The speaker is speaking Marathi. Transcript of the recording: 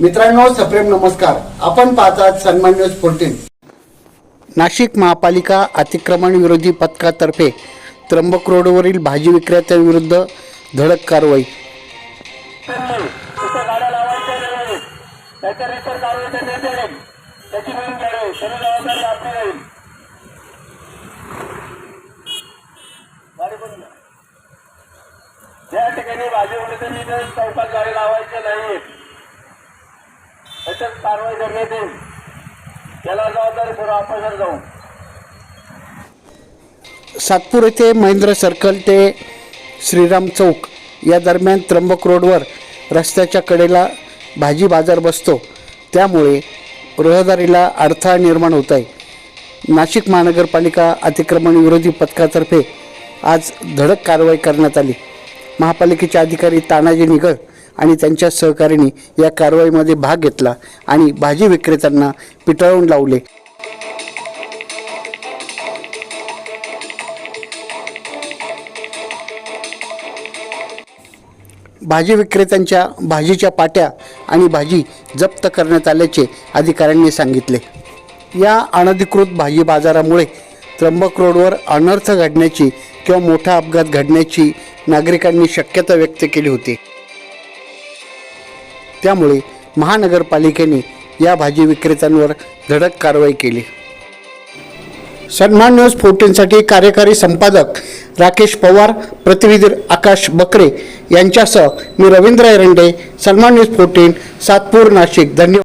मित्रांनो सप्रेम नमस्कार. आपण पाहतात सन्मान न्यूज फोर्टीन नाशिक महापालिका अतिक्रमण विरोधी पथकातर्फे त्र्यंबक रोडवरील भाजी विक्रेत्यांविरुद्ध धडक कारवाई. या ठिकाणी भाजी विक्रेत्यांनी चौकात गाडी लावायच्या नाही आवश्यक कारवाई करण्यात येईल त्याला जबाबदारी सर्व आपण जाऊ. सातपूर येथे महेंद्र सर्कल ते श्रीराम चौक या दरम्यान त्र्यंबक रोडवर रस्त्याच्या कडेला भाजी बाजार बसतो. त्यामुळे रहदारीला अडथळा निर्माण होत आहे. नाशिक महानगरपालिका अतिक्रमण विरोधी पथकातर्फे आज धडक कारवाई करण्यात आली. महापालिकेचे अधिकारी तानाजी निगळ आणि त्यांच्या सहकार्यांनी या कारवाईमध्ये भाग घेतला आणि भाजी विक्रेत्यांना पिटाळून लावले. भाजी विक्रेत्यांच्या भाजीच्या पाट्या आणि भाजी जप्त करण्यात आल्याचे अधिकाऱ्यांनी सांगितले. या अनधिकृत भाजी बाजारामुळे त्र्यंबक रोडवर अनर्थ घडण्याची किंवा मोठा अपघात घडण्याची नागरिकांनी शक्यता व्यक्त केली होती. त्यामुळे महानगरपालिकेने या भाजी विक्रेत्यांवर धडक कारवाई केली. सन्मान न्यूज फोर्टीनसाठी कार्यकारी संपादक राकेश पवार प्रतिनिधी आकाश बकरे यांच्यासह मी रवींद्र एरंडे सन्मान न्यूज फोर्टीन सातपूर नाशिक. धन्यवाद.